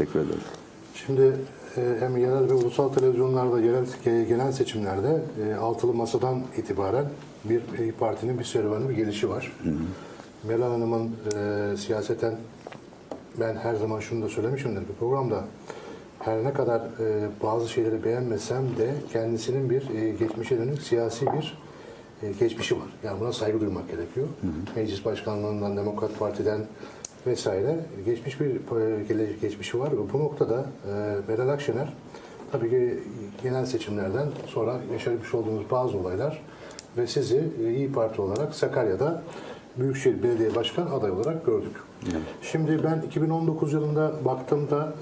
Teşekkür ederim. Şimdi e, hem yerel ve ulusal televizyonlarda yerel e, genel seçimlerde e, altılı masadan itibaren bir Parti'nin bir serüveni, bir gelişi var. Meral Hanım'ın e, siyaseten ben her zaman şunu da söylemişimdir bu programda her ne kadar e, bazı şeyleri beğenmesem de kendisinin bir e, geçmişe dönük siyasi bir e, geçmişi var. Yani buna saygı duymak gerekiyor. Meclis başkanlığından, Demokrat Parti'den vesaire geçmiş bir e, geçmişi var ve bu noktada e, Meral Akşener tabii ki genel seçimlerden sonra yaşamış olduğumuz bazı olaylar ve sizi e, İyi Parti olarak Sakarya'da Büyükşehir Belediye Başkan adayı olarak gördük. Şimdi ben 2019 yılında baktığımda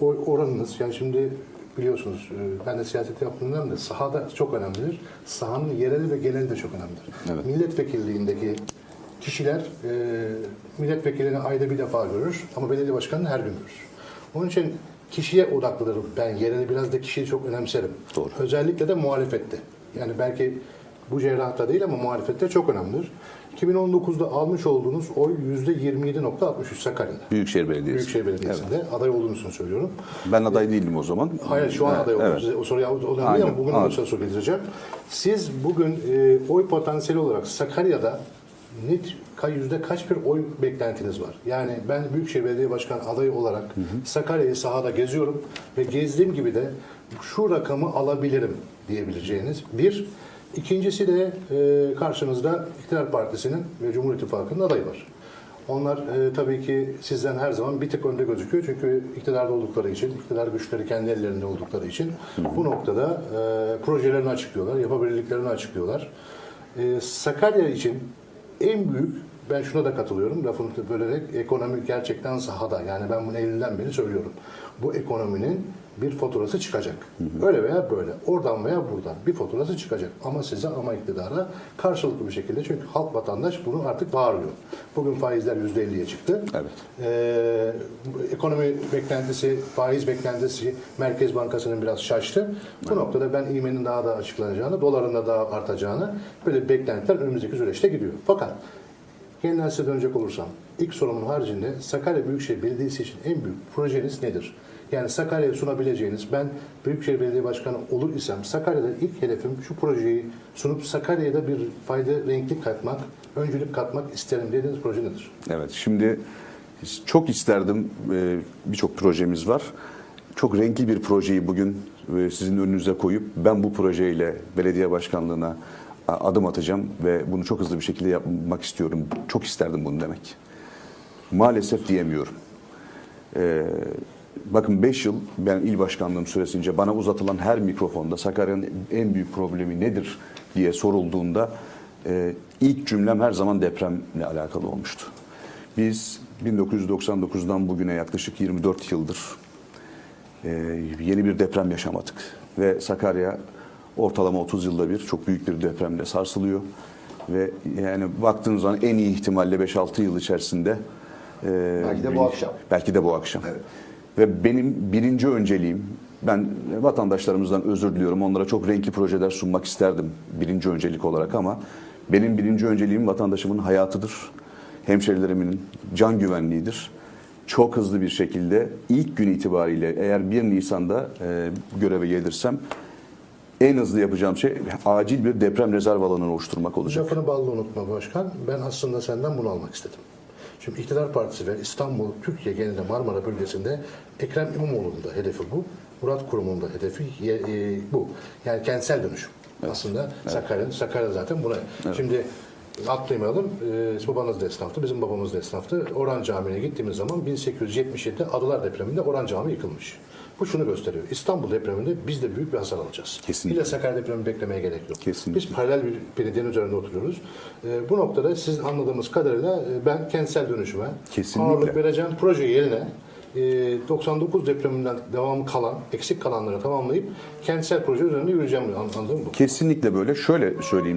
e, oy oranınız yani şimdi biliyorsunuz e, ben de siyaset yaptığımdan da sahada çok önemlidir. Sahanın yereli ve geneli de çok önemlidir. Evet. Milletvekilliğindeki kişiler e, milletvekilini ayda bir defa görür ama belediye başkanını her gün görür. Onun için kişiye odaklıdır ben yereli biraz da kişiyi çok önemserim. Doğru. Özellikle de muhalefette. Yani belki bu cerrahta değil ama muhalefette çok önemlidir. 2019'da almış olduğunuz oy %27.63 Sakarya'da. Büyükşehir Belediyesi. Büyükşehir Belediyesi'nde aday olduğunuzu söylüyorum. Ben aday değildim o zaman. Hayır şu an Evet, aday oldum. evet. O soruyu Aynen, ama bugün aynen. olursa soru getireceğim. Siz bugün e, oy potansiyeli olarak Sakarya'da net yüzde kaç bir oy beklentiniz var? Yani ben Büyükşehir Belediye Başkanı adayı olarak Sakarya'yı sahada geziyorum ve gezdiğim gibi de şu rakamı alabilirim diyebileceğiniz bir. İkincisi de e, karşınızda İktidar Partisi'nin ve Cumhur İttifakı'nın adayı var. Onlar e, tabii ki sizden her zaman bir tık önde gözüküyor. Çünkü iktidarda oldukları için, iktidar güçleri kendi ellerinde oldukları için bu noktada e, projelerini açıklıyorlar, yapabildiklerini açıklıyorlar. E, Sakarya için en büyük, ben şuna da katılıyorum, lafını bölerek ekonomi gerçekten sahada. Yani ben bunu Eylül'den beri söylüyorum. Bu ekonominin bir faturası çıkacak. Öyle veya böyle. Oradan veya buradan bir faturası çıkacak. Ama size ama iktidara karşılıklı bir şekilde. Çünkü halk vatandaş bunu artık bağırıyor. Bugün faizler %50'ye çıktı. Evet. Ee, ekonomi beklentisi, faiz beklentisi Merkez Bankası'nın biraz şaştı. Bu noktada ben İME'nin daha da açıklanacağını, doların da daha artacağını böyle beklentiler önümüzdeki süreçte gidiyor. Fakat Yeniden size dönecek olursam, ilk sorumun haricinde Sakarya Büyükşehir Belediyesi için en büyük projeniz nedir? Yani Sakarya'ya sunabileceğiniz, ben Büyükşehir Belediye Başkanı olur isem Sakarya'da ilk hedefim şu projeyi sunup Sakarya'da bir fayda, renklik katmak, öncülük katmak isterim dediğiniz proje nedir? Evet, şimdi çok isterdim, e, birçok projemiz var. Çok renkli bir projeyi bugün e, sizin önünüze koyup ben bu projeyle belediye başkanlığına adım atacağım ve bunu çok hızlı bir şekilde yapmak istiyorum. Çok isterdim bunu demek. Maalesef diyemiyorum. Ee, bakın 5 yıl ben il başkanlığım süresince bana uzatılan her mikrofonda Sakarya'nın en büyük problemi nedir diye sorulduğunda e, ilk cümlem her zaman depremle alakalı olmuştu. Biz 1999'dan bugüne yaklaşık 24 yıldır e, yeni bir deprem yaşamadık ve Sakarya ortalama 30 yılda bir çok büyük bir depremle sarsılıyor ve yani baktığınız zaman en iyi ihtimalle 5-6 yıl içerisinde e, Belki de bu akşam. Belki de bu akşam. Ve benim birinci önceliğim, ben vatandaşlarımızdan özür diliyorum. Onlara çok renkli projeler sunmak isterdim birinci öncelik olarak ama benim birinci önceliğim vatandaşımın hayatıdır. Hemşerilerimin can güvenliğidir. Çok hızlı bir şekilde ilk gün itibariyle eğer 1 Nisan'da e, göreve gelirsem en hızlı yapacağım şey acil bir deprem rezerv alanını oluşturmak olacak. Lafını balla unutma başkan. Ben aslında senden bunu almak istedim. Şimdi İktidar Partisi ve İstanbul, Türkiye genelinde Marmara bölgesinde Ekrem İmamoğlu'nun da hedefi bu. Murat Kurum'un da hedefi e, bu. Yani kentsel dönüşüm. Aslında Sakarya, Sakarya zaten buna. Şimdi atlamayalım. E, babanız da esnaftı, bizim babamız da esnaftı. Oran Camii'ne gittiğimiz zaman 1877'de Adalar depreminde Oran Camii yıkılmış. Bu şunu gösteriyor. İstanbul depreminde biz de büyük bir hasar alacağız. Kesinlikle. İlle Sakarya depremi beklemeye gerek yok. Kesinlikle. Biz paralel bir belediyenin üzerinde oturuyoruz. Ee, bu noktada siz anladığımız kadarıyla e, ben kentsel dönüşüme Kesinlikle. ağırlık vereceğim proje yerine e, 99 depreminden devam kalan, eksik kalanları tamamlayıp kentsel proje üzerinde yürüyeceğim anladın mı? Kesinlikle böyle. Şöyle söyleyeyim